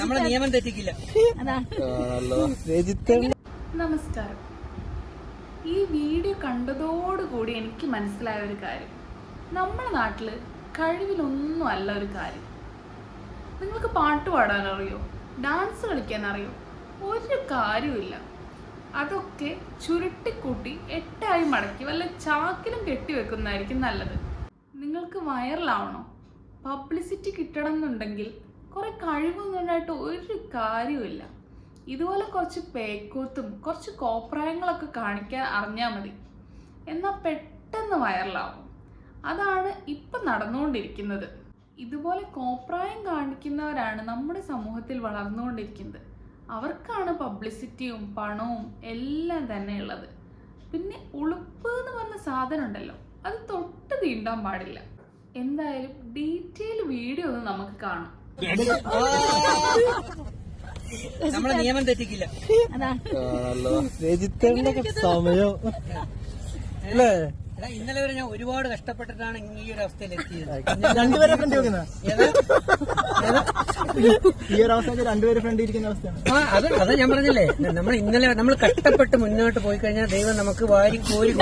നമ്മളെ നിയമം തെറ്റിക്കില്ല. നമസ്കാരം. ഈ വീഡിയോ കണ്ടതോടുകൂടി എനിക്ക് മനസ്സിലായ ഒരു കാര്യം. നമ്മുടെ നാട്ടിൽ കഴിവിലൊന്നും അല്ല ഒരു കാര്യം. നിങ്ങൾക്ക് പാട്ട് പാടാൻ അറിയോ ഡാൻസ് കളിക്കാൻ അറിയോ ഒരു കാര്യമില്ല അതൊക്കെ ചുരുട്ടിക്കൂട്ടി എട്ടായി മടക്കി വല്ല ചാക്കിലും കെട്ടിവെക്കുന്നതായിരിക്കും നല്ലത്. നിങ്ങൾക്ക് വൈറലാവണോ? പബ്ലിസിറ്റി കിട്ടണം എന്നുണ്ടെങ്കിൽ കുറെ കഴിവൊന്നും ഒരു കാര്യമില്ല ഇതുപോലെ കുറച്ച് പേക്കൂത്തും കുറച്ച് കോപ്രായങ്ങളൊക്കെ കാണിക്കാൻ അറിഞ്ഞാൽ മതി. എന്നാൽ പെട്ടെന്ന് വൈറലാവും അതാണ് ഇപ്പം നടന്നുകൊണ്ടിരിക്കുന്നത്. ഇതുപോലെ കോപ്രായം കാണിക്കുന്നവരാണ് നമ്മുടെ സമൂഹത്തിൽ വളർന്നുകൊണ്ടിരിക്കുന്നത്. അവർക്കാണ് പബ്ലിസിറ്റിയും പണവും എല്ലാം തന്നെ ഉള്ളത്. പിന്നെ ഉളുപ്പ് എന്ന് പറഞ്ഞ സാധനം ഉണ്ടല്ലോ അത് തൊട്ട് തീണ്ടാൻ പാടില്ല. എന്തായാലും ഡീറ്റെയിൽ വീഡിയോ ഒന്ന് നമുക്ക് കാണാം. നമ്മളെ നിയമം തെറ്റിക്കില്ല. സമയം. അല്ലേ? ഇന്നലെ വരെ ഞാൻ ഒരുപാട് കഷ്ടപ്പെട്ടിട്ടാണ് ഈ ഒരു അവസ്ഥയിൽ എത്തിയത് രണ്ടുപേരെ? ഏതാ? ഈ ഒരു അവസ്ഥ രണ്ടുപേരെ ഫ്രണ്ട് ഇരിക്കുന്ന അവസ്ഥയാണ് ആ അത് അത് ഞാൻ പറഞ്ഞില്ലേ നമ്മൾ ഇന്നലെ നമ്മൾ കട്ടപ്പെട്ട് മുന്നോട്ട് പോയി കഴിഞ്ഞാൽ ദൈവം നമുക്ക് വാരി കോരി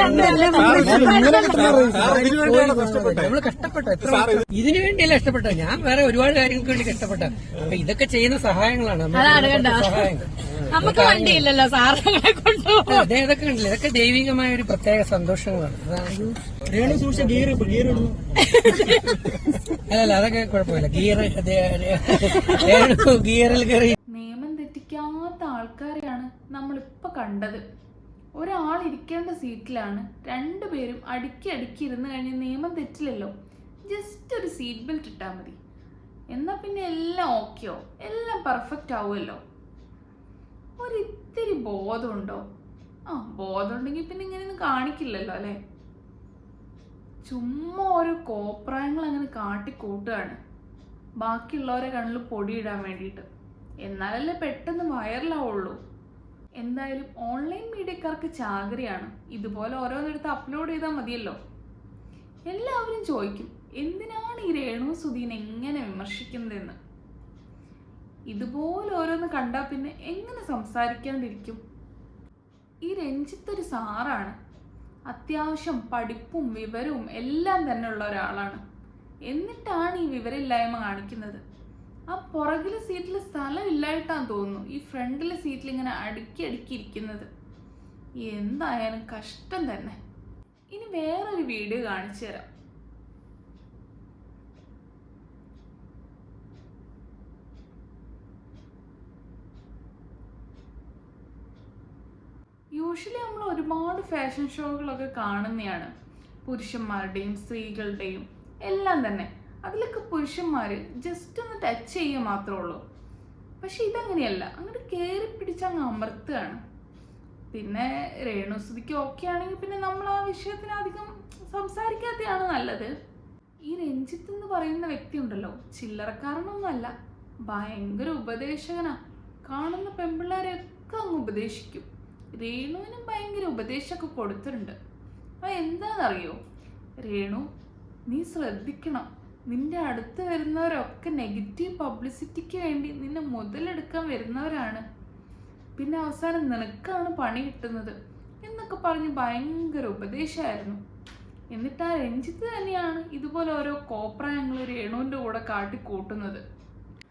നമ്മൾ കഷ്ടപ്പെട്ടു എത്ര? ഇതിനു വേണ്ടിയല്ല കഷ്ടപ്പെട്ട ഞാൻ വേറെ ഒരുപാട് കാര്യങ്ങൾക്ക് വേണ്ടി കഷ്ടപ്പെട്ട അപ്പൊ ഇതൊക്കെ ചെയ്യുന്ന സഹായങ്ങളാണ് സഹായങ്ങൾ നമുക്ക് വണ്ടിയില്ലല്ലോ സാറങ്ങളെ കൊണ്ടുപോകും അതെ ഇതൊക്കെ ഉണ്ടല്ലോ ഇതൊക്കെ ദൈവികമായ ഒരു പ്രത്യേക സന്തോഷങ്ങളാണ് അല്ലല്ല അതൊക്കെ കുഴപ്പമില്ല ഗിയർ ഗിയറിൽ കയറി. നിയമം തെറ്റിക്കാത്ത ആൾക്കാരെയാണ് നമ്മളിപ്പോ കണ്ടത്. ഒരാൾ ഇരിക്കേണ്ട സീറ്റിലാണ് രണ്ടുപേരും അടുക്കി അടുക്കി ഇരുന്ന് കഴിഞ്ഞ് നിയമം തെറ്റില്ലല്ലോ. ജസ്റ്റ് ഒരു സീറ്റ് ബെൽറ്റ് ഇട്ടാൽ മതി. എന്നാ പിന്നെ എല്ലാം ഓക്കെയോ എല്ലാം പെർഫെക്റ്റ് ആവുമല്ലോ. ഒരിത്തിരി ബോധമുണ്ടോ? ആ ബോധമുണ്ടെങ്കിൽ പിന്നെ ഇങ്ങനെയൊന്നും കാണിക്കില്ലല്ലോ അല്ലേ? ചുമ്മാ ഓരോ കോപ്രായങ്ങൾ അങ്ങനെ കാട്ടിക്കൂട്ടുകയാണ്. ബാക്കിയുള്ളവരെ കണ്ണിൽ പൊടിയിടാൻ വേണ്ടിയിട്ട്. എന്നാലല്ലേ പെട്ടെന്ന് വൈറലാവുള്ളൂ. എന്തായാലും ഓൺലൈൻ മീഡിയക്കാർക്ക് ചാകരയാണ്. ഇതുപോലെ ഓരോന്നെടുത്ത് അപ്ലോഡ് ചെയ്താൽ മതിയല്ലോ. എല്ലാവരും ചോദിക്കും എന്തിനാണ് ഈ രേണു സുധീൻ എങ്ങനെ വിമർശിക്കുന്നതെന്ന്? ഇതുപോലെ ഓരോന്ന് കണ്ടാൽ പിന്നെ എങ്ങനെ സംസാരിക്കാണ്ടിരിക്കും? ഈ രഞ്ജിത്ത് ഒരു സാറാണ്. അത്യാവശ്യം പഠിപ്പും വിവരവും എല്ലാം തന്നെ ഉള്ള ഒരാളാണ്. എന്നിട്ടാണ് ഈ വിവരമില്ലായ്മ കാണിക്കുന്നത്. ആ പുറകിലെ സീറ്റിൽ സ്ഥലം ഇല്ലായിട്ടാന്ന് തോന്നുന്നു. ഈ ഫ്രണ്ടിലെ സീറ്റിൽ ഇങ്ങനെ അടുക്കി അടുക്കി ഇരിക്കുന്നത്. എന്തായാലും കഷ്ടം തന്നെ. ഇനി വേറൊരു വീഡിയോ കാണിച്ചു തരാം. യൂഷ്വലി നമ്മൾ ഒരുപാട് ഫാഷൻ ഷോകളൊക്കെ കാണുന്നതാണ്. പുരുഷന്മാരുടെയും സ്ത്രീകളുടെയും. എല്ലാം തന്നെ. അതിലൊക്കെ പുരുഷന്മാർ ജസ്റ്റ് ഒന്ന് ടച്ച് ചെയ്യുക മാത്രമേ ഉള്ളൂ. പക്ഷെ ഇതങ്ങനെയല്ല. അങ്ങോട്ട് കയറി പിടിച്ച് അങ്ങ് അമർത്തുകയാണ്. പിന്നെ രേണുസുതിക്ക് ഓക്കെ ആണെങ്കിൽ പിന്നെ നമ്മൾ ആ വിഷയത്തിനധികം സംസാരിക്കാത്തതാണ് നല്ലത്. ഈ രഞ്ജിത്ത് എന്ന് പറയുന്ന വ്യക്തി ഉണ്ടല്ലോ ചില്ലറക്കാരനൊന്നുമല്ല ഭയങ്കര ഉപദേശകനാ. കാണുന്ന പെൺപിള്ളേരെയൊക്കെ അങ്ങ് ഉപദേശിക്കും. രേണുവിനും ഭയങ്കര ഉപദേശമൊക്കെ കൊടുത്തിട്ടുണ്ട്. അത് എന്താണെന്നറിയോ രേണു നീ ശ്രദ്ധിക്കണം. നിന്റെ അടുത്ത് വരുന്നവരൊക്കെ നെഗറ്റീവ് പബ്ലിസിറ്റിക്ക് വേണ്ടി നിന്നെ മുതലെടുക്കാൻ വരുന്നവരാണ്. പിന്നെ അവസാനം നിനക്കാണ് പണി കിട്ടുന്നത് എന്നൊക്കെ പറഞ്ഞ് ഭയങ്കര ഉപദേശമായിരുന്നു. എന്നിട്ട് ആ രഞ്ജിത്ത് തന്നെയാണ് ഇതുപോലെ ഓരോ കോപ്രായങ്ങൾ രേണുവിന്റെ കൂടെ കാട്ടിക്കൂട്ടുന്നത്.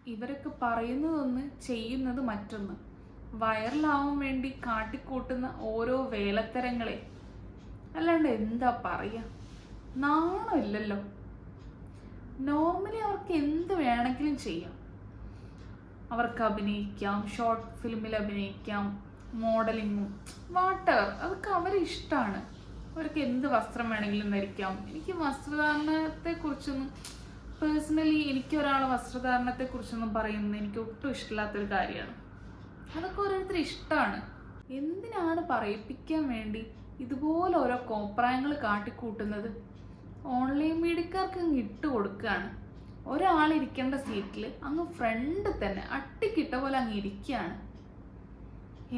ഇവരൊക്കെ പറയുന്നതൊന്ന് ചെയ്യുന്നത് മറ്റൊന്ന്. വൈറലാവാൻ വേണ്ടി കാട്ടിക്കൂട്ടുന്ന ഓരോ വേലത്തരങ്ങളെ. അല്ലാണ്ട് എന്താ പറയുക നാണമില്ലല്ലോ നോർമലി അവർക്ക് എന്ത് വേണമെങ്കിലും ചെയ്യാം. അവർക്ക് അഭിനയിക്കാം ഷോർട്ട് ഫിലിമിൽ അഭിനയിക്കാം മോഡലിങ്ങും വാട്ടർ അതൊക്കെ അവരെ ഇഷ്ടമാണ് അവർക്ക് എന്ത് വസ്ത്രം വേണമെങ്കിലും ധരിക്കാം. എനിക്ക് വസ്ത്രധാരണത്തെ കുറിച്ചൊന്നും പേഴ്സണലി എനിക്ക് ഒരാളെ വസ്ത്രധാരണത്തെ കുറിച്ചൊന്നും പറയുന്നത് എനിക്ക് ഒട്ടും ഇഷ്ടമില്ലാത്തൊരു കാര്യമാണ്. അതൊക്കെ ഓരോരുത്തർ ഇഷ്ടമാണ് എന്തിനാണ് പറയിപ്പിക്കാൻ വേണ്ടി ഇതുപോലെ ഓരോ കോപ്രായങ്ങൾ കാട്ടിക്കൂട്ടുന്നത്? ഓൺലൈൻ മീഡിയക്കാർക്ക് അങ്ങ് ഇട്ട് കൊടുക്കുകയാണ് ഒരാളിരിക്കേണ്ട സീറ്റിൽ അങ്ങ് ഫ്രണ്ട് തന്നെ അട്ടിക്കിട്ട പോലെ അങ്ങ് ഇരിക്കുകയാണ്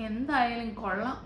എന്തായാലും കൊള്ളാം.